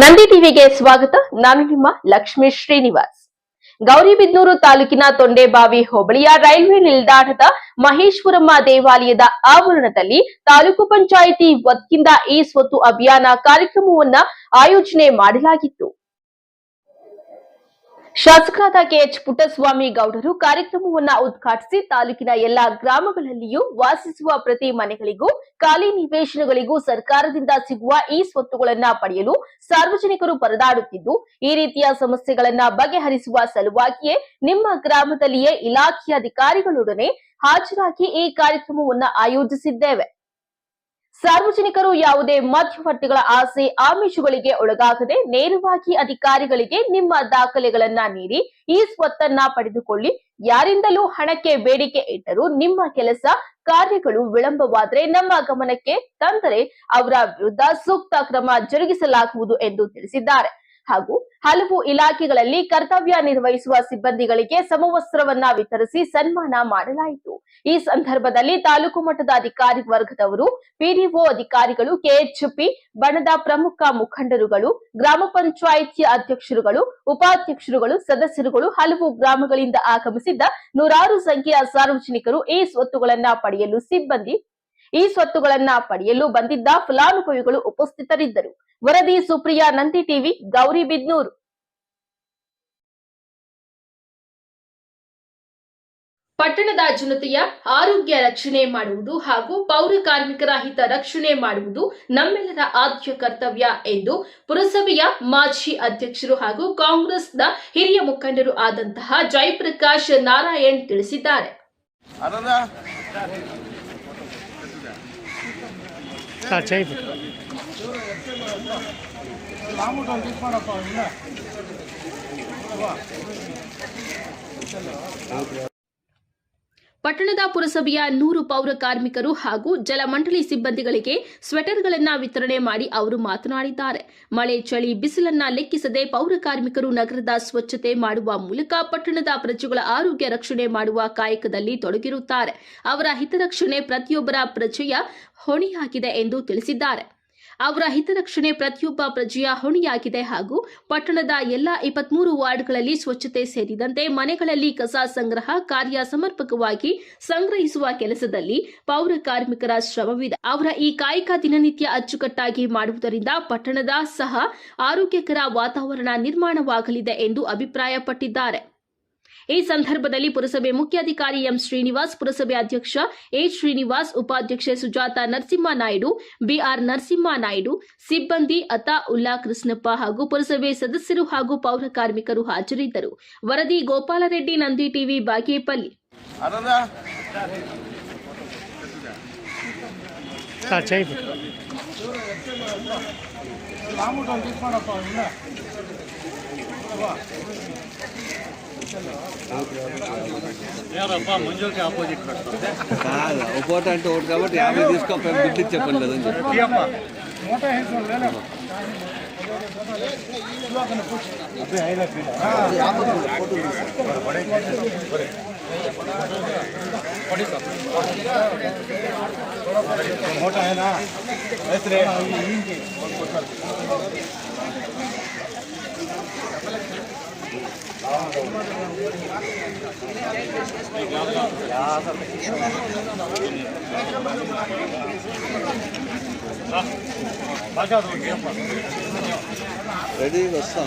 ನಂದಿ ಟಿವಿಗೆ ಸ್ವಾಗತ. ನಾನು ನಿಮ್ಮ ಲಕ್ಷ್ಮೀ ಶ್ರೀನಿವಾಸ್. ಗೌರಿಬಿದ್ನೂರು ತಾಲೂಕಿನ ತೊಂಡೇಬಾವಿ ಹೋಬಳಿಯ ರೈಲ್ವೆ ನಿಲ್ದಾಣದ ಮಹೇಶ್ವರಮ್ಮ ದೇವಾಲಯದ ಆವರಣದಲ್ಲಿ ತಾಲೂಕು ಪಂಚಾಯಿತಿ ವತಿಯಿಂದ ಈ ಸ್ವತ್ತು ಅಭಿಯಾನ ಕಾರ್ಯಕ್ರಮವನ್ನ ಆಯೋಜನೆ ಮಾಡಲಾಗಿತ್ತು. ಶಾಸಕರಾದ ಕೆಎಚ್ ಪುಟ್ಟಸ್ವಾಮಿ ಗೌಡರು ಕಾರ್ಯಕ್ರಮವನ್ನ ಉದ್ಘಾಟಿಸಿ ತಾಲೂಕಿನ ಎಲ್ಲಾ ಗ್ರಾಮಗಳಲ್ಲಿಯೂ ವಾಸಿಸುವ ಪ್ರತಿ ಮನೆಗಳಿಗೂ, ಖಾಲಿ ನಿವೇಶನಗಳಿಗೂ ಸರ್ಕಾರದಿಂದ ಸಿಗುವ ಈ ಸ್ವತ್ತುಗಳನ್ನ ಪಡೆಯಲು ಸಾರ್ವಜನಿಕರು ಪರದಾಡುತ್ತಿದ್ದು, ಈ ರೀತಿಯ ಸಮಸ್ಯೆಗಳನ್ನ ಬಗೆಹರಿಸುವ ಸಲುವಾಗಿಯೇ ನಿಮ್ಮ ಗ್ರಾಮದಲ್ಲಿಯೇ ಇಲಾಖೆಯ ಅಧಿಕಾರಿಗಳೊಡನೆ ಹಾಜರಾಗಿ ಈ ಕಾರ್ಯಕ್ರಮವನ್ನ ಆಯೋಜಿಸಿದ್ದೇವೆ. ಸಾರ್ವಜನಿಕರು ಯಾವುದೇ ಮಧ್ಯವರ್ತಿಗಳ ಆಸೆ ಆಮಿಷಗಳಿಗೆ ಒಳಗಾಗದೆ ನೇರವಾಗಿ ಅಧಿಕಾರಿಗಳಿಗೆ ನಿಮ್ಮ ದಾಖಲೆಗಳನ್ನ ನೀಡಿ ಈ ಸ್ವತ್ತನ್ನ ಪಡೆದುಕೊಳ್ಳಿ. ಯಾರಿಂದಲೂ ಹಣಕ್ಕೆ ಬೇಡಿಕೆ ಇಟ್ಟರೂ ನಿಮ್ಮ ಕೆಲಸ ಕಾರ್ಯಗಳು ವಿಳಂಬವಾದರೆ ನಮ್ಮ ಗಮನಕ್ಕೆ ತಂದರೆ ಅವರ ವಿರುದ್ಧ ಸೂಕ್ತ ಕ್ರಮ ಜರುಗಿಸಲಾಗುವುದು ಎಂದು ತಿಳಿಸಿದ್ದಾರೆ. ಹಾಗೂ ಹಲವು ಇಲಾಖೆಗಳಲ್ಲಿ ಕರ್ತವ್ಯ ನಿರ್ವಹಿಸುವ ಸಿಬ್ಬಂದಿಗಳಿಗೆ ಸಮವಸ್ತ್ರವನ್ನ ವಿತರಿಸಿ ಸನ್ಮಾನ ಮಾಡಲಾಯಿತು. ಈ ಸಂದರ್ಭದಲ್ಲಿ ತಾಲೂಕು ಮಟ್ಟದ ಅಧಿಕಾರಿ ವರ್ಗದವರು, ಪಿಡಿಒ ಅಧಿಕಾರಿಗಳು, ಕೆಎಚ್ಪಿ, ಬಣದ ಪ್ರಮುಖ ಮುಖಂಡರುಗಳು, ಗ್ರಾಮ ಪಂಚಾಯಿತಿ ಅಧ್ಯಕ್ಷರುಗಳು, ಉಪಾಧ್ಯಕ್ಷರುಗಳು, ಸದಸ್ಯರುಗಳು ಹಲವು ಗ್ರಾಮಗಳಿಂದ ಆಗಮಿಸಿದ್ದ ನೂರಾರು ಸಂಖ್ಯೆಯ ಸಾರ್ವಜನಿಕರು ಈ ಸ್ವತ್ತುಗಳನ್ನ ಪಡೆಯಲು ಸಿಬ್ಬಂದಿ ಈ ಸ್ವತ್ತುಗಳನ್ನ ಪಡೆಯಲು ಬಂದಿದ್ದ ಫಲಾನುಭವಿಗಳು ಉಪಸ್ಥಿತರಿದ್ದರು. ವರದಿ ಸುಪ್ರಿಯಾ ನಂದಿ ಟಿವಿ ಗೌರಿಬಿದ್ನೂರು ಪಟ್ಟಣದ ಜನತೆಯ ಆರೋಗ್ಯ ರಕ್ಷಣೆ ಮಾಡುವುದು ಹಾಗೂ ಪೌರ ಕಾರ್ಮಿಕರ ಹಿತ ರಕ್ಷಣೆ ಮಾಡುವುದು ನಮ್ಮೆಲ್ಲರ ಆದ್ಯ ಕರ್ತವ್ಯ ಎಂದು ಪುರಸಭೆಯ ಮಾಜಿ ಅಧ್ಯಕ್ಷರು ಹಾಗೂ ಕಾಂಗ್ರೆಸ್ನ ಹಿರಿಯ ಮುಖಂಡರು ಆದಂತಹ ಜಯಪ್ರಕಾಶ್ ನಾರಾಯಣ್ ತಿಳಿಸಿದ್ದಾರೆ. స్టార్ట్ చేయి ఇప్పుడు ಪಟ್ಟಣದ ಪುರಸಭೆಯ ನೂರು ಪೌರ ಕಾರ್ಮಿಕರು ಹಾಗೂ ಜಲಮಂಡಳಿ ಸಿಬ್ಬಂದಿಗಳಿಗೆ ಸ್ವೆಟರ್ಗಳನ್ನು ವಿತರಣೆ ಮಾಡಿ ಅವರು ಮಾತನಾಡಿದ್ದಾರೆ. ಮಳೆ, ಚಳಿ, ಬಿಸಿಲನ್ನ ಲೆಕ್ಕಿಸದೆ ಪೌರ ಕಾರ್ಮಿಕರು ನಗರದ ಸ್ವಚ್ಛತೆ ಮಾಡುವ ಮೂಲಕ ಪಟ್ಟಣದ ಪ್ರಜೆಗಳ ಆರೋಗ್ಯ ರಕ್ಷಣೆ ಮಾಡುವ ಕಾಯಕದಲ್ಲಿ ತೊಡಗಿರುತ್ತಾರೆ. ಅವರ ಹಿತರಕ್ಷಣೆ ಪ್ರತಿಯೊಬ್ಬರ ಪ್ರಜೆಯ ಹೊಣೆಯಾಗಿದೆ ಎಂದು ತಿಳಿಸಿದ್ದಾರೆ. ಅವರ ಹಿತರಕ್ಷಣೆ ಪ್ರತಿಯೊಬ್ಬ ಪ್ರಜೆಯ ಹೊಣೆಯಾಗಿದೆ ಹಾಗೂ ಪಟ್ಟಣದ ಎಲ್ಲ ಇಪ್ಪತ್ಮೂರು ವಾರ್ಡ್ಗಳಲ್ಲಿ ಸ್ವಚ್ಛತೆ ಸೇರಿದಂತೆ ಮನೆಗಳಲ್ಲಿ ಕಸ ಸಂಗ್ರಹ ಕಾರ್ಯ ಸಮರ್ಪಕವಾಗಿ ಸಂಗ್ರಹಿಸುವ ಕೆಲಸದಲ್ಲಿ ಪೌರ ಕಾರ್ಮಿಕರ ಶ್ರಮವಿದೆ. ಅವರ ಈ ಕಾಯಕ ದಿನನಿತ್ಯ ಅಚ್ಚುಕಟ್ಟಾಗಿ ಮಾಡುವುದರಿಂದ ಪಟ್ಟಣದ ಸಹ ಆರೋಗ್ಯಕರ ವಾತಾವರಣ ನಿರ್ಮಾಣವಾಗಲಿದೆ ಎಂದು ಅಭಿಪ್ರಾಯಪಟ್ಟಿದ್ದಾರೆ. ಈ ಸಂದರ್ಭದಲ್ಲಿ ಪುರಸಭೆ ಮುಖ್ಯಾಧಿಕಾರಿ ಎಂ ಶ್ರೀನಿವಾಸ್ ಪುರಸಭೆ ಅಧ್ಯಕ್ಷ ಎ ಶ್ರೀನಿವಾಸ್ ಉಪಾಧ್ಯಕ್ಷೆ ಸುಜಾತ ನರಸಿಂಹ ನಾಯ್ಡು ಬಿಆರ್ ನರಸಿಂಹ ನಾಯ್ಡು ಸಿಬ್ಬಂದಿ ಅತಾ ಉಲ್ಲಾ ಕೃಷ್ಣಪ್ಪ ಹಾಗೂ ಪುರಸಭೆ ಸದಸ್ಯರು ಹಾಗೂ ಪೌರ ಕಾರ್ಮಿಕರು ಹಾಜರಿದ್ದರು. ವರದಿ ಗೋಪಾಲರೆಡ್ಡಿ ನಂದಿ ಟಿವಿ ಬಾಗೇಪಲ್ಲಿ. మంజుకి ఆపోజిట్ కాదు ఒక్కోట అంటే ఒకటి కాబట్టి యాభై తీసుకో దుడ్డు చెప్పండి లేదని చెప్పి మోటా హైనా 레디 넣었어.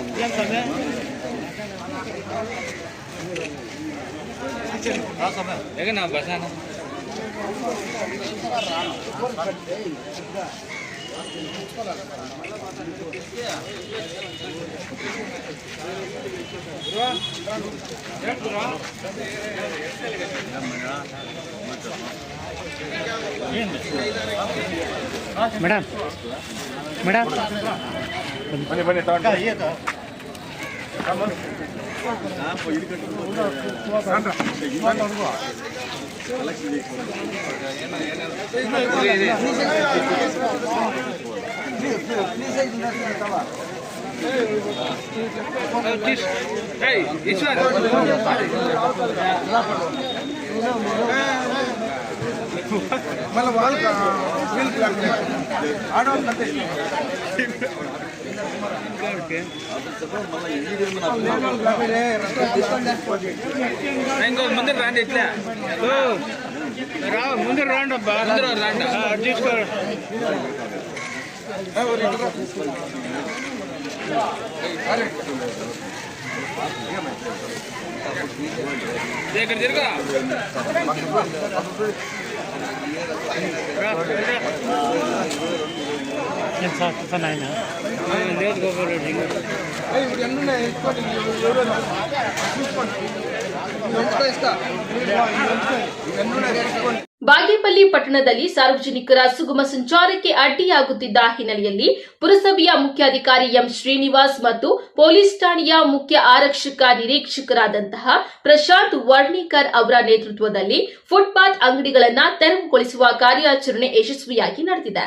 내가 나 마사 하나. ಮೇಡಮ್ ಮೇಡಮ್ ಬನ್ನಿ ಬನ್ನಿ ತಗೊಂಡು এই ঈশ্বর मला वाल का आडवा ముందర రాండి ఇట్లా. రా ముందు రాండి అబ్బా. రాండి. తీసుకో. ఇక్కడ తిరుగు. నేను ಕೆಲಸ ಆಗ್ತದೆ ನಾನು ಬಾಗೇಪಲ್ಲಿ ಪಟ್ಟಣದಲ್ಲಿ ಸಾರ್ವಜನಿಕರ ಸುಗಮ ಸಂಚಾರಕ್ಕೆ ಅಡ್ಡಿಯಾಗುತ್ತಿದ್ದ ಹಿನ್ನೆಲೆಯಲ್ಲಿ ಪುರಸಭೆಯ ಮುಖ್ಯಾಧಿಕಾರಿ ಎಂ ಶ್ರೀನಿವಾಸ್ ಮತ್ತು ಪೊಲೀಸ್ ಠಾಣೆಯ ಮುಖ್ಯ ಆರಕ್ಷಕ ನಿರೀಕ್ಷಕರಾದಂತಹ ಪ್ರಶಾಂತ್ ವರ್ಣೇಕರ್ ಅವರ ನೇತೃತ್ವದಲ್ಲಿ ಫುಟ್ಪಾತ್ ಅಂಗಡಿಗಳನ್ನು ತೆರವುಗೊಳಿಸುವ ಕಾರ್ಯಾಚರಣೆ ಯಶಸ್ವಿಯಾಗಿ ನಡೆದಿದೆ.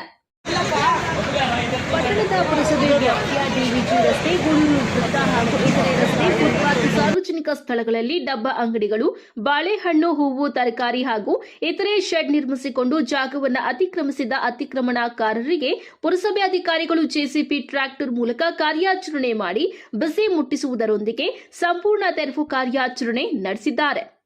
ಪಟ್ಟಣದ ಪುರಸಭೆ ವ್ಯಾಪ್ತಿಯ ಡಿವಿಜಿ ರಸ್ತೆ, ಗೂಳೂರು ವೃತ್ತ ಹಾಗೂ ಇತರೆ ರಸ್ತೆ ಫುಟ್ಪಾತ್ ಸಾರ್ವಜನಿಕ ಸ್ಥಳಗಳಲ್ಲಿ ಡಬ್ಬ ಅಂಗಡಿಗಳು, ಬಾಳೆಹಣ್ಣು, ಹೂವು, ತರಕಾರಿ ಹಾಗೂ ಇತರೆ ಶೆಡ್ ನಿರ್ಮಿಸಿಕೊಂಡು ಜಾಗವನ್ನು ಅತಿಕ್ರಮಿಸಿದ ಅತಿಕ್ರಮಣಕಾರರಿಗೆ ಪುರಸಭೆ ಅಧಿಕಾರಿಗಳು ಜೆಸಿಪಿ ಟ್ರ್ಯಾಕ್ಟರ್ ಮೂಲಕ ಕಾರ್ಯಾಚರಣೆ ಮಾಡಿ, ಬಿಸಿ ಮುಟ್ಟಿಸುವುದರೊಂದಿಗೆ ಸಂಪೂರ್ಣ ತೆರವು ಕಾರ್ಯಾಚರಣೆ ನಡೆಸಿದ್ದಾರೆ.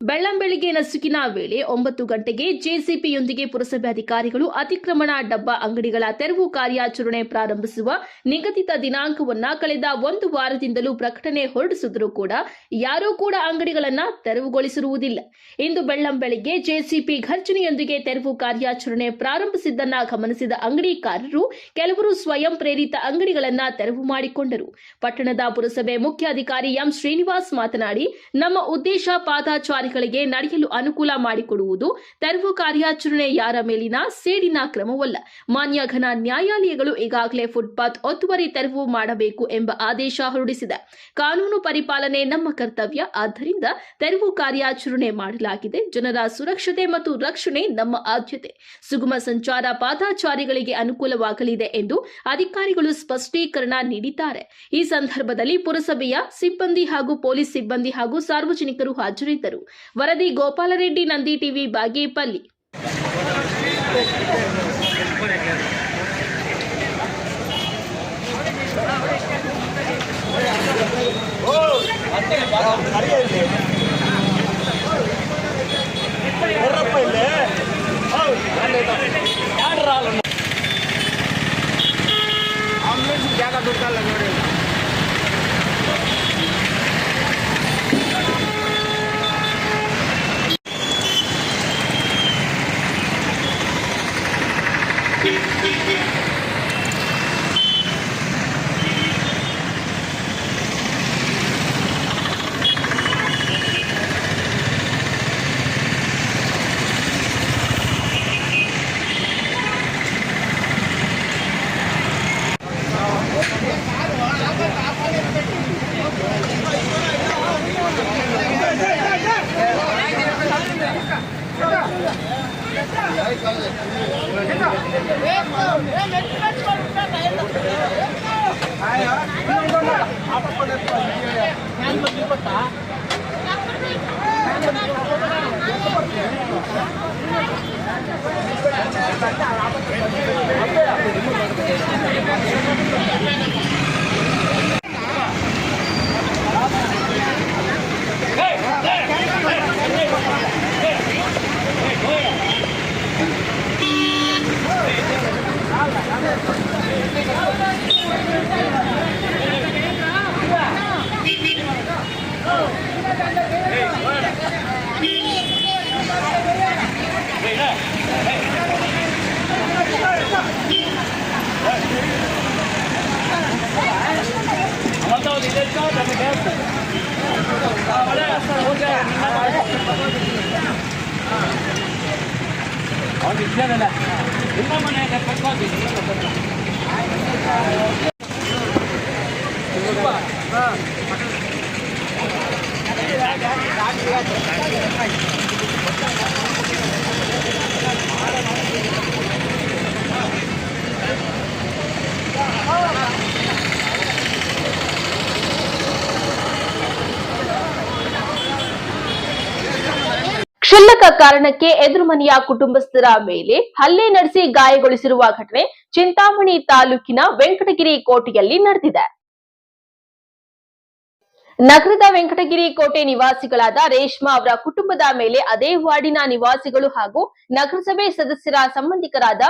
ಬೆಳ್ಳಂಬೆಳಿಗ್ಗೆ ನಸುಕಿನ ವೇಳೆ ಒಂಬತ್ತು ಗಂಟೆಗೆ ಜೆಸಿಪಿಯೊಂದಿಗೆ ಪುರಸಭೆ ಅಧಿಕಾರಿಗಳು ಅತಿಕ್ರಮಣ ಡಬ್ಬ ಅಂಗಡಿಗಳ ತೆರವು ಕಾರ್ಯಾಚರಣೆ ಪ್ರಾರಂಭಿಸುವ ನಿಗದಿತ ದಿನಾಂಕವನ್ನ ಕಳೆದ ಒಂದು ವಾರದಿಂದಲೂ ಪ್ರಕಟಣೆ ಹೊರಡಿಸಿದರೂ ಕೂಡ ಯಾರೂ ಕೂಡ ಅಂಗಡಿಗಳನ್ನ ತೆರವುಗೊಳಿಸಿರುವುದಿಲ್ಲ. ಇಂದು ಬೆಳ್ಳಂಬೆಳಿಗ್ಗೆ ಜೆಸಿಪಿ ಘರ್ಜನೆಯೊಂದಿಗೆ ತೆರವು ಕಾರ್ಯಾಚರಣೆ ಪ್ರಾರಂಭಿಸಿದ್ದನ್ನ ಗಮನಿಸಿದ ಅಂಗಡಿಕಾರರು ಕೆಲವರು ಸ್ವಯಂ ಪ್ರೇರಿತ ಅಂಗಡಿಗಳನ್ನ ತೆರವು ಮಾಡಿಕೊಂಡರು. ಪಟ್ಟಣದ ಪುರಸಭೆ ಮುಖ್ಯಾಧಿಕಾರಿ ಎಂ ಶ್ರೀನಿವಾಸ್ ಮಾತನಾಡಿ, ನಮ್ಮ ಉದ್ದೇಶ ಪಾದಾಚಾರಿಗಳಿಗೆ ನಡೆಯಲು ಅನುಕೂಲ ಮಾಡಿಕೊಡುವುದು, ತೆರವು ಕಾರ್ಯಾಚರಣೆ ಯಾರ ಮೇಲಿನ ಸೇಡಿನ ಕ್ರಮವಲ್ಲ. ಮಾನ್ಯ ಘನ ನ್ಯಾಯಾಲಯಗಳು ಈಗಾಗಲೇ ಫುಟ್ಪಾತ್ ಒತ್ತುವರಿ ತೆರವು ಮಾಡಬೇಕು ಎಂಬ ಆದೇಶ ಹೊರಡಿಸಿದೆ. ಕಾನೂನು ಪರಿಪಾಲನೆ ನಮ್ಮ ಕರ್ತವ್ಯ. ಆದ್ದರಿಂದ ತೆರವು ಕಾರ್ಯಾಚರಣೆ ಮಾಡಲಾಗಿದೆ. ಜನರ ಸುರಕ್ಷತೆ ಮತ್ತು ರಕ್ಷಣೆ ನಮ್ಮ ಆದ್ಯತೆ. ಸುಗಮ ಸಂಚಾರ ಪಾದಾಚಾರಿಗಳಿಗೆ ಅನುಕೂಲವಾಗಲಿದೆ ಎಂದು ಅಧಿಕಾರಿಗಳು ಸ್ಪಷ್ಟೀಕರಣ ನೀಡಿದ್ದಾರೆ. ಈ ಸಂದರ್ಭದಲ್ಲಿ ಪುರಸಭೆಯ ಸಿಬ್ಬಂದಿ ಹಾಗೂ ಪೊಲೀಸ್ ಸಿಬ್ಬಂದಿ ಹಾಗೂ ಸಾರ್ವಜನಿಕರು ಹಾಜರಿದ್ದರು. ವರದಿ ಗೋಪಾಲರೆಡ್ಡಿ ನಂದಿ ಟಿವಿ ಬಾಗೇಪಲ್ಲಿ ಅವ್ನು ಇಲ್ಲದಲ್ಲ ನಿಮ್ಮ ಮನೆಯಲ್ಲ ಕಟ್ಕೊಂಡು ಹಾಂ ಕ್ಷುಲ್ಲಕ ಕಾರಣಕ್ಕೆ ಎದುರು ಮನೆಯ ಕುಟುಂಬಸ್ಥರ ಮೇಲೆ ಹಲ್ಲೆ ನಡೆಸಿ ಗಾಯಗೊಳಿಸಿರುವ ಘಟನೆ ಚಿಂತಾಮಣಿ ತಾಲೂಕಿನ ವೆಂಕಟಗಿರಿ ಕೋಟೆಯಲ್ಲಿ ನಡೆದಿದೆ. ನಗರದ ವೆಂಕಟಗಿರಿ ಕೋಟೆ ನಿವಾಸಿಗಳಾದ ರೇಷ್ಮಾ ಅವರ ಕುಟುಂಬದ ಮೇಲೆ ಅದೇ ವಾರ್ಡಿನ ನಿವಾಸಿಗಳು ಹಾಗೂ ನಗರಸಭೆ ಸದಸ್ಯರ ಸಂಬಂಧಿಕರಾದ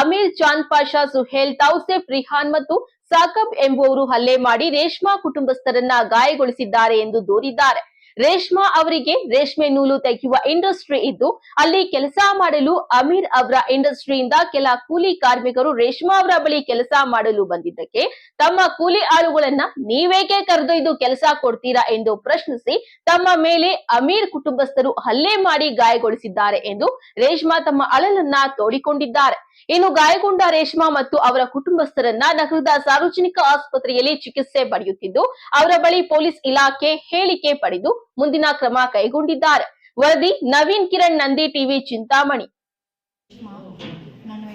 ಅಮೀರ್ ಚಾಂದ್ ಪಾಷಾ, ಸುಹೇಲ್ ತೌಸೆಫ್ ರಿಹಾನ್ ಮತ್ತು ಸಾಕಬ್ ಎಂಬುವರು ಹಲ್ಲೆ ಮಾಡಿ ರೇಷ್ಮಾ ಕುಟುಂಬಸ್ಥರನ್ನ ಗಾಯಗೊಳಿಸಿದ್ದಾರೆ ಎಂದು ದೂರಿದ್ದಾರೆ. ರೇಷ್ಮಾ ಅವರಿಗೆ ರೇಷ್ಮೆ ನೂಲು ತೆಗೆಯುವ ಇಂಡಸ್ಟ್ರಿ ಇದ್ದು, ಅಲ್ಲಿ ಕೆಲಸ ಮಾಡಲು ಅಮೀರ್ ಅವರ ಇಂಡಸ್ಟ್ರಿಯಿಂದ ಕೆಲ ಕೂಲಿ ಕಾರ್ಮಿಕರು ರೇಷ್ಮಾ ಅವರ ಬಳಿ ಕೆಲಸ ಮಾಡಲು ಬಂದಿದ್ದಕ್ಕೆ, ತಮ್ಮ ಕೂಲಿ ಆಳುಗಳನ್ನ ನೀವೇಕೆ ಕರೆದೊಯ್ದು ಕೆಲಸ ಕೊಡ್ತೀರಾ ಎಂದು ಪ್ರಶ್ನಿಸಿ, ತಮ್ಮ ಮೇಲೆ ಅಮೀರ್ ಕುಟುಂಬಸ್ಥರು ಹಲ್ಲೆ ಮಾಡಿ ಗಾಯಗೊಳಿಸಿದ್ದಾರೆ ಎಂದು ರೇಷ್ಮಾ ತಮ್ಮ ಅಳಲನ್ನ ತೋಡಿಕೊಂಡಿದ್ದಾರೆ. ಇನ್ನು ಗಾಯಗೊಂಡ ರೇಷ್ಮಾ ಮತ್ತು ಅವರ ಕುಟುಂಬಸ್ಥರನ್ನ ನಗರದ ಸಾರ್ವಜನಿಕ ಆಸ್ಪತ್ರೆಯಲ್ಲಿ ಚಿಕಿತ್ಸೆ ಪಡೆಯುತ್ತಿದ್ದು, ಅವರ ಬಳಿ ಪೊಲೀಸ್ ಇಲಾಖೆ ಹೇಳಿಕೆ ಪಡೆದು ಮುಂದಿನ ಕ್ರಮ ಕೈಗೊಂಡಿದ್ದಾರೆ. ವರದಿ, ನವೀನ್ ಕಿರಣ್, ನಂದಿ ಟಿವಿ, ಚಿಂತಾಮಣಿ. ನಾನು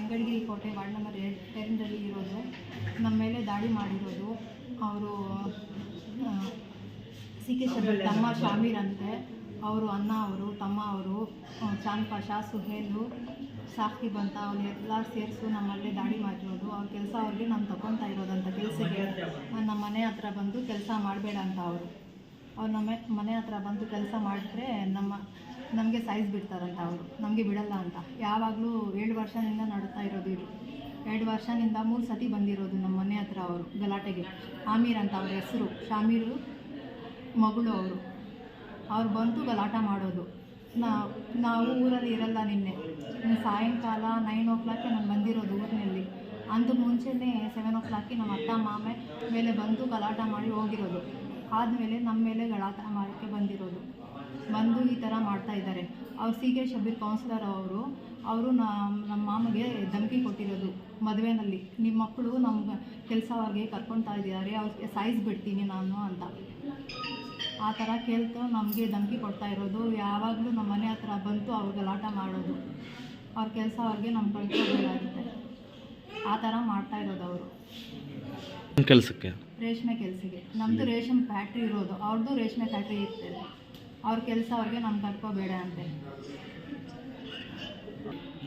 ಕೋಟೆ ವಾರ್ಡ್ ನಮ್ಮ ಮೇಲೆ ದಾಳಿ ಮಾಡಿರೋದು. ಅವರು ಸಿ ಕೆ ತಮ್ಮ ಅಂತೆ. ಅವರು ಅಣ್ಣ ಅವರು, ತಮ್ಮ ಅವರು ಚಾಂದ್ ಪಾಷಾ ಸುಹೇಲು ಬಂತ ಅವ್ರು ಎಲ್ಲ ಸೇರಿಸು ನಮ್ಮಲ್ಲೇ ದಾಳಿ ಮಾಡಿರೋದು. ಅವ್ರ ಕೆಲಸ ಅವ್ರಿಗೆ ನಾನು ತಗೊತಾ ಇರೋದಂತ ಕೆಲಸಕ್ಕೆ. ನಮ್ಮ ಮನೆ ಹತ್ರ ಬಂದು ಕೆಲಸ ಮಾಡಬೇಡ ಅಂತ ಅವರು. ಅವ್ರು ನಮ್ಮ ಮನೆ ಹತ್ರ ಬಂದು ಕೆಲಸ ಮಾಡಿದ್ರೆ ನಮ್ಮ ನಮಗೆ ಸೈಜ್ ಬಿಡ್ತಾರಂತ ಅವರು. ನಮಗೆ ಬಿಡಲ್ಲ ಅಂತ. ಯಾವಾಗಲೂ ಏಳು ವರ್ಷದಿಂದ ನಡುತ್ತಾ ಇರೋದು ಇದು. ಎರಡು ವರ್ಷದಿಂದ ಮೂರು ಸತಿ ಬಂದಿರೋದು ನಮ್ಮ ಮನೆ ಹತ್ರ ಅವರು ಗಲಾಟೆಗೆ. ಆಮೀರ್ ಅಂತ ಅವ್ರ ಹೆಸರು. ಶಾಮೀರು ಮಗಳು ಅವರು. ಅವ್ರು ಬಂತು ಗಲಾಟ ಮಾಡೋದು. ನಾ ನಾವು ಊರಲ್ಲಿ ಇರಲ್ಲ ನಿನ್ನೆ. ಸಾಯಂಕಾಲ ನೈನ್ ಓ ಕ್ಲಾಕ್ಗೆ ನಾನು ಬಂದಿರೋದು ಊರಿನಲ್ಲಿ. ಅಂದು ಮುಂಚೆನೇ ಸೆವೆನ್ ಓ ಕ್ಲಾಕ್ಗೆ ನಮ್ಮ ಅತ್ತ ಮಾಮೆ ಮೇಲೆ ಬಂದು ಗಲಾಟ ಮಾಡಿ ಹೋಗಿರೋದು. ಆದಮೇಲೆ ನಮ್ಮ ಮೇಲೆ ಗಲಾಟ ಮಾಡೋಕ್ಕೆ ಬಂದಿರೋದು. ಬಂದು ಈ ಥರ ಮಾಡ್ತಾ ಇದ್ದಾರೆ. ಅವ್ರು ಸಿ ಕೆ ಶಬೀರ್ ಕೌನ್ಸಿಲರ್ ಅವರು ಅವರು ನಮ್ಮ ಮಾಮಗೆ ಧಮಕಿ ಕೊಟ್ಟಿರೋದು ಮದುವೆನಲ್ಲಿ. ನಿಮ್ಮ ಮಕ್ಕಳು ನಮ್ಮ ಕೆಲಸ ಅವ್ರಿಗೆ ಕರ್ಕೊತಾ ಇದ್ದಾರೆ, ಅವ್ರಿಗೆ ಸಾಯಿಸ್ಬಿಡ್ತೀನಿ ನಾನು ಅಂತ. ಆ ಥರ ಕೇಳ್ತು ನಮಗೆ ಧಮಕಿ ಕೊಡ್ತಾ ಇರೋದು. ಯಾವಾಗಲೂ ನಮ್ಮ ಮನೆ ಹತ್ರ ಬಂತು ಅವ್ರು ಗಲಾಟ ಮಾಡೋದು. ಅವ್ರ ಕೆಲಸ ಅವ್ರಿಗೆ ನಮ್ಮ ಕಳ್ಕೊಬೇಕಾಗುತ್ತೆ ಆ ಥರ ಮಾಡ್ತಾ ಇರೋದು ಅವರು. ಕೆಲಸಕ್ಕೆ? ರೇಷ್ಮೆ ಕೆಲಸಕ್ಕೆ ನಮ್ಮದು ರೇಷ್ಮೆ ಫ್ಯಾಕ್ಟ್ರಿ ಇರೋದು. ಅವ್ರದ್ದು ರೇಷ್ಮೆ ಫ್ಯಾಕ್ಟ್ರಿ ಇರ್ತದೆ. ಅವ್ರ ಕೆಲಸ ಅವ್ರಿಗೆ ನಮ್ಗೆ ಕಟ್ಕೋಬೇಡ ಅಂತೆ.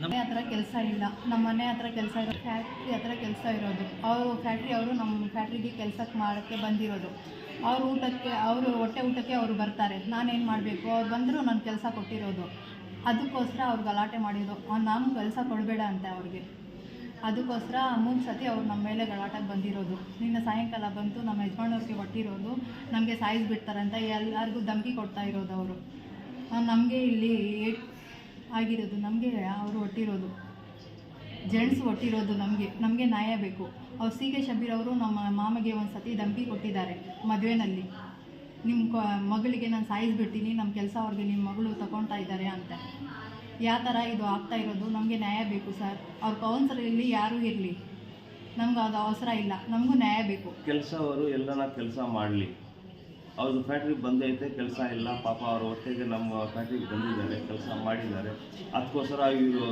ಮನೆ ಹತ್ರ ಕೆಲಸ ಇಲ್ಲ. ನಮ್ಮ ಮನೆ ಹತ್ರ ಕೆಲಸ ಇರೋ ಫ್ಯಾಕ್ಟ್ರಿ ಹತ್ರ ಕೆಲಸ ಇರೋದು. ಅವರು ಫ್ಯಾಕ್ಟ್ರಿ ಅವರು ನಮ್ಮ ಫ್ಯಾಕ್ಟ್ರಿಗೆ ಕೆಲಸಕ್ಕೆ ಮಾಡೋಕ್ಕೆ ಬಂದಿರೋದು. ಅವ್ರ ಊಟಕ್ಕೆ ಅವರು ಹೊಟ್ಟೆ ಊಟಕ್ಕೆ ಅವರು ಬರ್ತಾರೆ. ನಾನೇನು ಮಾಡಬೇಕು? ಅವ್ರು ಬಂದರೂ ನಾನು ಕೆಲಸ ಕೊಟ್ಟಿರೋದು. ಅದಕ್ಕೋಸ್ಕರ ಅವ್ರು ಗಲಾಟೆ ಮಾಡಿದ್ರು ನಾನು ಕೆಲಸ ಕೊಡಬೇಡ ಅಂತೆ ಅವ್ರಿಗೆ. ಅದಕ್ಕೋಸ್ಕರ ಮೂರು ಸತಿ ಅವ್ರು ನಮ್ಮ ಮೇಲೆ ಗಲಾಟೆಗೆ ಬಂದಿರೋದು. ನಿನ್ನ ಸಾಯಂಕಾಲ ಬಂತು ನಮ್ಮ ಯಜಮಾನವ್ರಿಗೆ ಹೊಟ್ಟಿರೋದು ನಮಗೆ ಸಾಯಿಸ್ಬಿಡ್ತಾರಂತ ಎಲ್ಲರಿಗೂ ಧಮಕಿ ಕೊಡ್ತಾ ಇರೋದು ಅವರು. ನಮಗೆ ಇಲ್ಲಿ ಆಗಿರೋದು. ನಮಗೆ ಅವರು ಹೊಟ್ಟಿರೋದು ಜೆಂಟ್ಸ್ ಹೊಟ್ಟಿರೋದು ನಮಗೆ. ನಮಗೆ ನ್ಯಾಯ ಬೇಕು. ಅವ್ರು ಸಿ ಕೆ ಶಬೀರ್ ಅವರು ನಮ್ಮ ಮಾಮಗೆ ಒಂದು ಸತಿ ಧಮಕಿ ಕೊಟ್ಟಿದ್ದಾರೆ ಮದುವೆನಲ್ಲಿ. ನಿಮ್ಮ ಮಗಳಿಗೆ ನಾನು ಸಾಯಿಸ್ಬಿಡ್ತೀನಿ ನಮ್ಮ ಕೆಲಸ ಅವ್ರಿಗೆ ನಿಮ್ಮ ಮಗಳು ತಗೊಳ್ತಾ ಇದ್ದಾರೆ ಅಂತ. ಯಾವ ಥರ ಇದು ಆಗ್ತಾ ಇರೋದು, ನಮಗೆ ನ್ಯಾಯ ಬೇಕು ಸರ್. ಅವ್ರ ಇರಲಿ ಯಾರೂ ಇರಲಿ. ನಮ್ಗೆ ಅದು ಅವಸರ ಇಲ್ಲ. ನಮಗೂ ನ್ಯಾಯ ಬೇಕು. ಕೆಲಸವರು ಎಲ್ಲನ ಕೆಲಸ ಮಾಡಲಿ. ಅವ್ರದ್ದು ಫ್ಯಾಕ್ಟ್ರಿಗೆ ಬಂದೈತೆ ಕೆಲಸ ಇಲ್ಲ. ಪಾಪ ಅವ್ರ ಹೊಟ್ಟೆಗೆ ನಮ್ಮ ಫ್ಯಾಕ್ಟ್ರಿಗೆ ಬಂದಿದ್ದಾರೆ ಕೆಲಸ ಮಾಡಿದ್ದಾರೆ. ಅದಕ್ಕೋಸ್ಕರ ಇವರು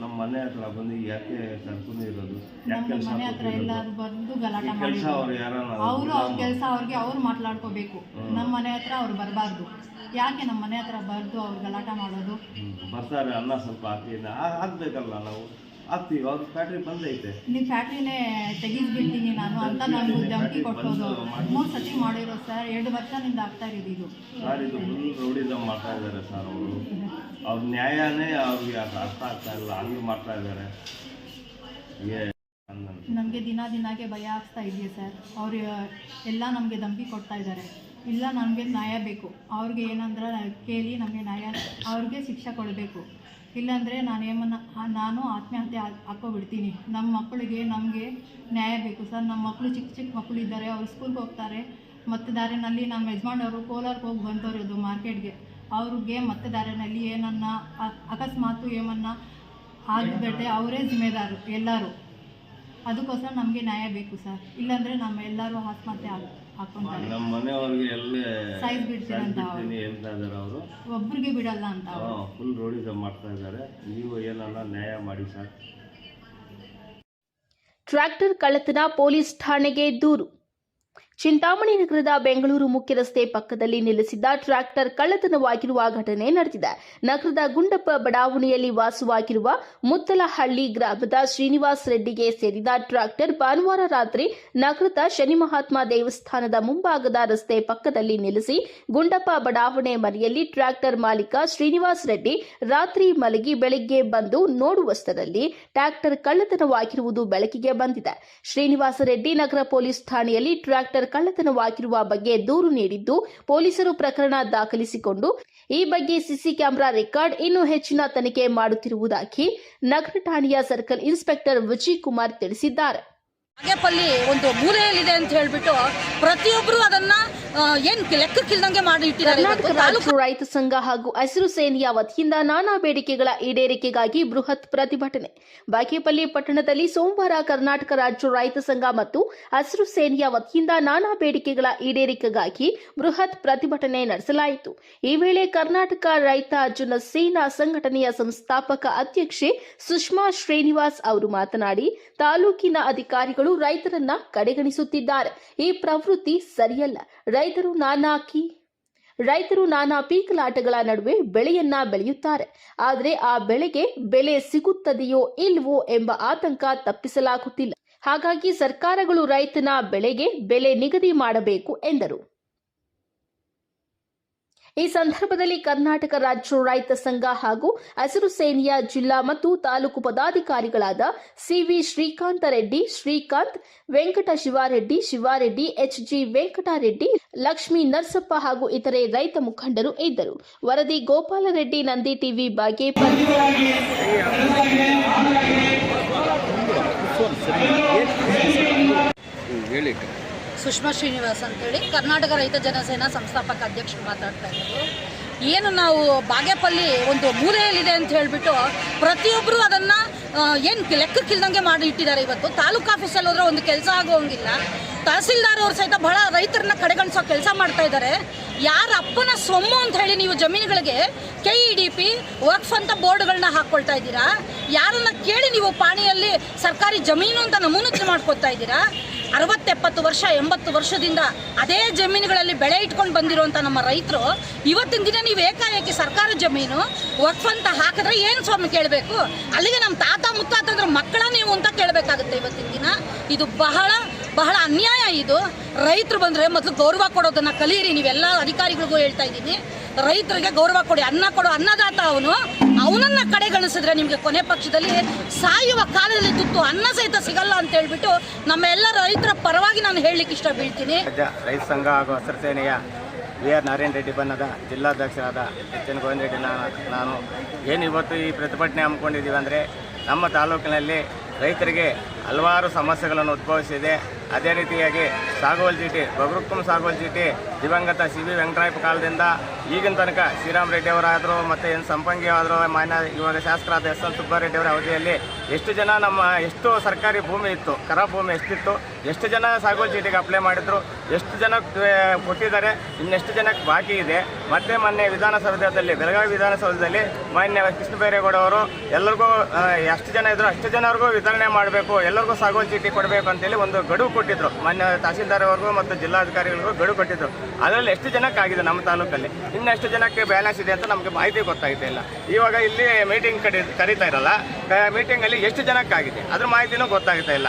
ನಮ್ಮ ಮನೆ ಹತ್ರ ಬಂದು ಯಾಕೆ ಕರ್ಕೊಂಡು ಇರೋದು? ಯಾಕೆ ಕೆಲಸ ಮನೆ ಹತ್ರ ಎಲ್ಲರೂ ಬಂದು ಗಲಾಟೆ ಕೆಲಸ ಅವ್ರು ಯಾರನ್ನ ಅವರು ಅವ್ರ ಕೆಲಸ ಅವ್ರಿಗೆ ಅವ್ರು ಮಾತಾಡ್ಕೋಬೇಕು ನಮ್ಮ ಮನೆ ಹತ್ರ ಅವ್ರು ಬರಬಾರ್ದು. ಯಾಕೆ ನಮ್ಮ ಮನೆ ಹತ್ರ ಬರ್ದು ಅವ್ರು ಗಲಾಟ ಮಾಡೋದು? ಬರ್ತಾರೆ ಅನ್ನ ಸ್ವಲ್ಪ ಹಾಕಿ ಆಗ್ಬೇಕಲ್ಲ ಹಾಕ್ಬೇಕಲ್ಲ ನಾವು. ಹಾಕ್ತೀವಿ ಅವ್ರ ಫ್ಯಾಕ್ಟ್ರಿಗೆ ಬಂದೈತೆ. ನಿಮ್ಮ ಫ್ಯಾಕ್ಟ್ರಿನೇ ತೆಗಿಸ್ಬಿಡ್ತೀನಿ ನಾನು ಅಂತ ನಾನು ಧಮಕಿ ಕೊಟ್ಟೋದು ಮೂರು ಸತಿ ಮಾಡಿರೋ ಸರ್ ಎರಡು ವರ್ಷದಿಂದ ಆಗ್ತಾ ಇರೋದು ಇದು. ಸರ್ ಇದು ಫುಲ್ ರೌಡಿಸಮ್ ಮಾಡ್ತಾ ಇದ್ದಾರೆ ಸರ್ ಅವರು. ಅವ್ರ ನ್ಯಾಯನೇ ಅವ್ರಿಗೆ ಅರ್ಥ ಆಗ್ತಾ ಇಲ್ಲ ಹಂಗೆ ಮಾಡ್ತಾ ಇದ್ದಾರೆ. ನಮಗೆ ದಿನ ದಿನಾಗೆ ಭಯ ಆಗ್ತಾ ಇದೆಯಾ ಸರ್? ಅವರು ಎಲ್ಲ ನಮಗೆ ಧಮಕಿ ಕೊಡ್ತಾ ಇದ್ದಾರೆ. ಇಲ್ಲ ನಮಗೆ ನ್ಯಾಯ ಬೇಕು. ಅವ್ರಿಗೆ ಏನಂದ್ರೆ ಕೇಳಿ ನಮಗೆ ನ್ಯಾಯ ಅವ್ರಿಗೆ ಶಿಕ್ಷೆ ಕೊಡಬೇಕು. ಇಲ್ಲಾಂದರೆ ನಾನು ಏಮನ್ನ ನಾನು ಆತ್ಮಹತ್ಯೆ ಹಾಕ್- ಹಾಕ್ಕೊಬಿಡ್ತೀನಿ ನಮ್ಮ ಮಕ್ಕಳಿಗೆ ನಮಗೆ ನ್ಯಾಯ ಬೇಕು ಸರ್. ನಮ್ಮ ಮಕ್ಕಳು ಚಿಕ್ಕ ಚಿಕ್ಕ ಮಕ್ಕಳು ಇದ್ದಾರೆ ಅವರು ಸ್ಕೂಲ್ಗೆ ಹೋಗ್ತಾರೆ. ಮತ್ತು ದಾರಿನಲ್ಲಿ ನಮ್ಮ ಯಜಮಾನವರು ಕೋಲಾರಕ್ಕೆ ಹೋಗಿ ಬಂದವರದು ಮಾರ್ಕೆಟ್ಗೆ. ಅವ್ರಿಗೆ ಮತ್ತೆ ದಾರಿನಲ್ಲಿ ಏನನ್ನ ಅಕಸ್ಮಾತು ಏಮನ್ನ ಆಗಿಬಿಟ್ಟೆ ಅವರೇ ಜಿಮ್ಮೆದಾರು ಎಲ್ಲರೂ. ಅದಕ್ಕೋಸ್ಕರ ನಮಗೆ ನ್ಯಾಯ ಬೇಕು ಸರ್. ಇಲ್ಲಾಂದರೆ ನಮ್ಮ ಎಲ್ಲರೂ ಆತ್ಮಹತ್ಯೆ ಹಾಕ್ ನಮ್ಮ ಮನೆಯವ್ರಿಗೆ ಎಲ್ಲೇ. ಹೇಳ್ತಾ ಇದ್ದಾರೆ ಅವರು. ಒಬ್ರಿಗೆ ಬಿಡಲ್ಲ ಅಂತ ಅವ್ರು. ಫುಲ್ ರೋಡಿಸಮ್ ಮಾಡ್ತಾ ಇದ್ದಾರೆ. ನೀವು ಏನಲ್ಲ ನ್ಯಾಯ ಮಾಡಿ ಸರ್. ಟ್ರ್ಯಾಕ್ಟರ್ ಕಳ್ಳತನ ಪೊಲೀಸ್ ಠಾಣೆಗೆ ದೂರು. ಚಿಂತಾಮಣಿ ನಗರದ ಬೆಂಗಳೂರು ಮುಖ್ಯ ರಸ್ತೆ ಪಕ್ಕದಲ್ಲಿ ನಿಲ್ಲಿಸಿದ್ದ ಟ್ರ್ಯಾಕ್ಟರ್ ಕಳ್ಳತನವಾಗಿರುವ ಘಟನೆ ನಡೆದಿದೆ. ನಗರದ ಗುಂಡಪ್ಪ ಬಡಾವಣೆಯಲ್ಲಿ ವಾಸವಾಗಿರುವ ಮುತ್ತಲಹಳ್ಳಿ ಗ್ರಾಮದ ಶ್ರೀನಿವಾಸ್ ರೆಡ್ಡಿಗೆ ಸೇರಿದ ಟ್ರ್ಯಾಕ್ಟರ್ ಭಾನುವಾರ ರಾತ್ರಿ ನಗರದ ಶನಿ ಮಹಾತ್ಮ ದೇವಸ್ಥಾನದ ಮುಂಭಾಗದ ರಸ್ತೆ ಪಕ್ಕದಲ್ಲಿ ನಿಲ್ಲಿಸಿ ಗುಂಡಪ್ಪ ಬಡಾವಣೆ ಮನೆಯಲ್ಲಿ ಟ್ರ್ಯಾಕ್ಟರ್ ಮಾಲೀಕ ಶ್ರೀನಿವಾಸ್ ರೆಡ್ಡಿ ರಾತ್ರಿ ಮಲಗಿ ಬೆಳಿಗ್ಗೆ ಬಂದು ನೋಡುವಷ್ಟರಲ್ಲಿ ಟ್ರ್ಯಾಕ್ಟರ್ ಕಳ್ಳತನವಾಗಿರುವುದು ಬೆಳಕಿಗೆ ಬಂದಿದೆ. ಶ್ರೀನಿವಾಸ ರೆಡ್ಡಿ ನಗರ ಪೊಲೀಸ್ ಠಾಣೆಯಲ್ಲಿ ಟ್ರ್ಯಾಕ್ಟರ್ ಕಳ್ಳತನವಾಗಿರುವ ಬಗ್ಗೆ ದೂರು ನೀಡಿದ್ದು ಪೊಲೀಸರು ಪ್ರಕರಣ ದಾಖಲಿಸಿಕೊಂಡು ಈ ಬಗ್ಗೆ ಸಿಸಿ ಕ್ಯಾಮೆರಾ ರೆಕಾರ್ಡ್ ಇನ್ನೂ ಹೆಚ್ಚಿನ ತನಿಖೆ ಮಾಡುತ್ತಿರುವುದಾಗಿ ನಗರ ಠಾಣೆಯ ಸರ್ಕಲ್ ಇನ್ಸ್ಪೆಕ್ಟರ್ ವಿಜಯ್ ಕುಮಾರ್ ತಿಳಿಸಿದ್ದಾರೆ ಒಂದು ಮೂಲೆಯಲ್ಲಿದೆ ಅಂತ ಹೇಳ್ಬಿಟ್ಟು ಪ್ರತಿಯೊಬ್ಬರು ಅದನ್ನ ಏನ್ ಲೆಕ್ಕಕ್ಕಿಲ್ದಂಗೆ ಮಾಡಿ ಇಟ್ಟಿದ್ದಾರೆ ತಾಲೂಕು ರೈತ ಸಂಘ ಹಾಗೂ ಹಸಿರು ಸೇನೆಯ ವತಿಯಿಂದ ನಾನಾ ಬೇಡಿಕೆಗಳ ಈಡೇರಿಕೆಗಾಗಿ ಬೃಹತ್ ಪ್ರತಿಭಟನೆ. ಬಾಗೇಪಲ್ಲಿ ಪಟ್ಟಣದಲ್ಲಿ ಸೋಮವಾರ ಕರ್ನಾಟಕ ರಾಜ್ಯ ರೈತ ಸಂಘ ಮತ್ತು ಹಸಿರು ಸೇನೆಯ ವತಿಯಿಂದ ನಾನಾ ಬೇಡಿಕೆಗಳ ಈಡೇರಿಕೆಗಾಗಿ ಬೃಹತ್ ಪ್ರತಿಭಟನೆ ನಡೆಸಲಾಯಿತು. ಈ ವೇಳೆ ಕರ್ನಾಟಕ ರೈತ ಅರ್ಜುನ ಸೇನಾ ಸಂಘಟನೆಯ ಸಂಸ್ಥಾಪಕ ಅಧ್ಯಕ್ಷೆ ಸುಷ್ಮಾ ಶ್ರೀನಿವಾಸ್ ಅವರು ಮಾತನಾಡಿ ತಾಲೂಕಿನ ಅಧಿಕಾರಿಗಳು ರೈತರನ್ನ ಕಡೆಗಣಿಸುತ್ತಿದ್ದಾರೆ. ಈ ಪ್ರವೃತ್ತಿ ಸರಿಯಲ್ಲ. ರೈತರು ನಾನಾಕಿ ರೈತರು ನಾನಾ ಪೀಕಲಾಟಗಳ ನಡುವೆ ಬೆಳೆಯನ್ನ ಬೆಳೆಯುತ್ತಾರೆ. ಆದರೆ ಆ ಬೆಳೆಗೆ ಬೆಲೆ ಸಿಗುತ್ತದೆಯೋ ಇಲ್ವೋ ಎಂಬ ಆತಂಕ ತಪ್ಪಿಸಲಾಗುತ್ತಿಲ್ಲ. ಹಾಗಾಗಿ ಸರ್ಕಾರಗಳು ರೈತನ ಬೆಳೆಗೆ ಬೆಲೆ ನಿಗದಿ ಮಾಡಬೇಕು ಎಂದರು. ಈ ಸಂದರ್ಭದಲ್ಲಿ ಕರ್ನಾಟಕ ರಾಜ್ಯ ರೈತ ಸಂಘ ಹಾಗೂ ಹಸಿರು ಸೇನೆಯ ಜಿಲ್ಲಾ ಮತ್ತು ತಾಲೂಕು ಪದಾಧಿಕಾರಿಗಳಾದ C V Srikanta Reddy, Srikanth Venkata Shivareddy Shivareddy H G Venkatareddy, Lakshmi Narasappa ಹಾಗೂ ಇತರೆ ರೈತ ಮುಖಂಡರು ಇದ್ದರು. ವರದಿ ಗೋಪಾಲರೆಡ್ಡಿ ನಂದಿ ಟಿವಿ ಬಗ್ಗೆ ಹೇಳಿ? ಸುಷ್ಮಾ ಶ್ರೀನಿವಾಸ್ ಅಂತೇಳಿ ಕರ್ನಾಟಕ ರೈತ ಜನಸೇನಾ ಸಂಸ್ಥಾಪಕ ಅಧ್ಯಕ್ಷರು ಮಾತಾಡ್ತಾ ಇದ್ದರು. ಏನು ನಾವು ಬಾಗೇಪಲ್ಲಿ ಒಂದು ಮೂಲೆಯಲ್ಲಿದೆ ಅಂತ ಹೇಳಿಬಿಟ್ಟು ಪ್ರತಿಯೊಬ್ಬರು ಅದನ್ನು ಏನು ಲೆಕ್ಕಕ್ಕಿಲ್ದಂಗೆ ಮಾಡಿ ಇಟ್ಟಿದ್ದಾರೆ ಇವತ್ತು. ತಾಲೂಕು ಆಫೀಸಲ್ಲಿ ಹೋದ್ರೆ ಒಂದು ಕೆಲಸ ಆಗೋಂಗಿಲ್ಲ. ತಹಸೀಲ್ದಾರ್ ಅವ್ರು ಸಹಿತ ಬಹಳ ರೈತರನ್ನ ಕಡೆಗಣಿಸೋ ಕೆಲಸ ಮಾಡ್ತಾ ಇದ್ದಾರೆ. ಯಾರ ಅಪ್ಪನ ಸೊಮ್ಮು ಅಂತ ಹೇಳಿ ನೀವು ಜಮೀನುಗಳಿಗೆ K E D P Waqf ಅಂತ ಬೋರ್ಡ್ಗಳನ್ನ ಹಾಕ್ಕೊಳ್ತಾ ಇದ್ದೀರಾ? ಯಾರನ್ನ ಕೇಳಿ ನೀವು ಪಾಣಿಯಲ್ಲಿ ಸರ್ಕಾರಿ ಜಮೀನು ಅಂತ ನಮೂನು ಮಾಡ್ಕೊತಾ ಇದ್ದೀರಾ? ಅರವತ್ತೆಪ್ಪತ್ತು ವರ್ಷ, ಎಂಬತ್ತು ವರ್ಷದಿಂದ ಅದೇ ಜಮೀನುಗಳಲ್ಲಿ ಬೆಳೆ ಇಟ್ಕೊಂಡು ಬಂದಿರುವಂಥ ನಮ್ಮ ರೈತರು, ಇವತ್ತಿನ ದಿನ ನೀವು ಏಕಾಏಕಿ ಸರ್ಕಾರ ಜಮೀನು ವಕ್ಫ್ ಅಂತ ಹಾಕಿದ್ರೆ ಏನು ಸ್ವಾಮಿ ಕೇಳಬೇಕು? ಅಲ್ಲಿಗೆ ನಮ್ಮ ತಾತ ಮುತ್ತಾತಂದ್ರ ಮಕ್ಕಳ ನೀವು ಅಂತ ಕೇಳಬೇಕಾಗುತ್ತೆ ಇವತ್ತಿನ ದಿನ. ಇದು ಬಹಳ ಬಹಳ ಅನ್ಯಾಯ ಇದು. ರೈತರು ಬಂದರೆ ಮೊದಲು ಗೌರವ ಕೊಡೋದನ್ನು ಕಲಿಯಿರಿ, ನೀವೆಲ್ಲ ಅಧಿಕಾರಿಗಳಿಗೂ ಹೇಳ್ತಾ ಇದ್ದೀನಿ. ರೈತರಿಗೆ ಗೌರವ ಕೊಡಿ, ಅನ್ನ ಕೊಡು, ಅನ್ನದಾತ ಅವನು. ಅವನನ್ನ ಕಡೆಗಣಿಸಿದ್ರೆ ನಿಮಗೆ ಕೊನೆ ಪಕ್ಷದಲ್ಲಿ ಸಾಯುವ ಕಾಲದಲ್ಲಿ ತುತ್ತು ಅನ್ನ ಸಹಿತ ಸಿಗಲ್ಲ ಅಂತ ಹೇಳ್ಬಿಟ್ಟು ನಮ್ಮ ಎಲ್ಲ ರೈತರ ಪರವಾಗಿ ನಾನು ಹೇಳಲಿಕ್ಕೆ ಇಷ್ಟ ಬೀಳ್ತೀನಿ. ರೈತ ಸಂಘ ಹಾಗೂ ಹಸಿರು ಸೇನೆಯ ವಿ ಆರ್ ನಾರಾಯಣ ರೆಡ್ಡಿ ಬಣ್ಣದ ಜಿಲ್ಲಾಧ್ಯಕ್ಷರಾದ ಎಚ್ ಎನ್ ಗೋವಿಂದ ರೆಡ್ಡಿ ನಾನು ಏನು ಇವತ್ತು ಈ ಪ್ರತಿಭಟನೆ ಹಮ್ಮಿಕೊಂಡಿದ್ದೀವಿ ಅಂದರೆ ನಮ್ಮ ತಾಲೂಕಿನಲ್ಲಿ ರೈತರಿಗೆ ಹಲವಾರು ಸಮಸ್ಯೆಗಳನ್ನು ಉದ್ಭವಿಸಿದೆ. ಅದೇ ರೀತಿಯಾಗಿ ಸಾಗುವಲ್ ಚೀಟಿ ಬಗರುಕ್ಕಂ ಸಾಗುವಲ್ ಚೀಟಿ, ದಿವಂಗತ ಸಿ ವಿ ವೆಂಕಟರಾಯಪ್ಪ ಕಾಲದಿಂದ ಈಗಿನ ತನಕ ಶ್ರೀರಾಮ್ ರೆಡ್ಡಿ ಅವರಾದರೂ ಮತ್ತು ಏನು ಸಂಪಂಗಿ ಆದರೂ ಮಾನ್ಯ ಇವಾಗ ಶಾಸಕರಾದ ಎಸ್ ಎಲ್ ಸುಬ್ಬಾರೆಡ್ಡಿ ಅವರ ಅವಧಿಯಲ್ಲಿ ಎಷ್ಟು ಜನ ನಮ್ಮ ಎಷ್ಟು ಸರ್ಕಾರಿ ಭೂಮಿ ಇತ್ತು, ಕರ ಭೂಮಿ ಎಷ್ಟಿತ್ತು, ಎಷ್ಟು ಜನ ಸಾಗುವಲ್ ಚೀಟಿಗೆ ಅಪ್ಲೈ ಮಾಡಿದ್ರು, ಎಷ್ಟು ಜನ ಕೊಟ್ಟಿದ್ದಾರೆ, ಇನ್ನೆಷ್ಟು ಜನಕ್ಕೆ ಬಾಕಿ ಇದೆ. ಮತ್ತೆ ಮೊನ್ನೆ ವಿಧಾನಸೌಧದಲ್ಲಿ, ಬೆಳಗಾವಿ ವಿಧಾನಸೌಧದಲ್ಲಿ ಮಾನ್ಯ ಕೃಷ್ಣ ಬೈರೇಗೌಡ ಅವರು, ಎಲ್ಲರಿಗೂ ಎಷ್ಟು ಜನ ಇದ್ರು ಅಷ್ಟು ಜನರಿಗೂ ವಿತರಣೆ ಮಾಡಬೇಕು, ಎಲ್ಲರಿಗೂ ಸಾಗುವಲ್ ಚೀಟಿ ಕೊಡಬೇಕು ಅಂತೇಳಿ ಒಂದು ಗಡುವು ಕೊಟ್ಟಿದ್ರು. ಮೊನ್ನೆ ತಹಸೀಲ್ದಾರ್ ಮತ್ತು ಜಿಲ್ಲಾಧಿಕಾರಿಗಳಿಗೂ ಗಡು ಕೊಟ್ಟಿದ್ರು. ಅದರಲ್ಲಿ ಎಷ್ಟು ಜನಕ್ಕೆ ಆಗಿದೆ ನಮ್ಮ ತಾಲೂಕಲ್ಲಿ? ಇನ್ನು ಎಷ್ಟು ಜನಕ್ಕೆ ಬ್ಯಾಲೆನ್ಸ್ ಇದೆ ಅಂತ ನಮಗೆ ಮಾಹಿತಿ ಗೊತ್ತಾಗ್ತಾ ಇಲ್ಲ. ಇವಾಗ ಇಲ್ಲಿ ಮೀಟಿಂಗ್ ಕಡಿ, ಕರೀತಾ ಇರಲ್ಲ. ಮೀಟಿಂಗಲ್ಲಿ ಎಷ್ಟು ಜನಕ್ಕಾಗಿದೆ? ಅದ್ರ ಮಾಹಿತಿನೂ ಗೊತ್ತಾಗ್ತಾ ಇಲ್ಲ.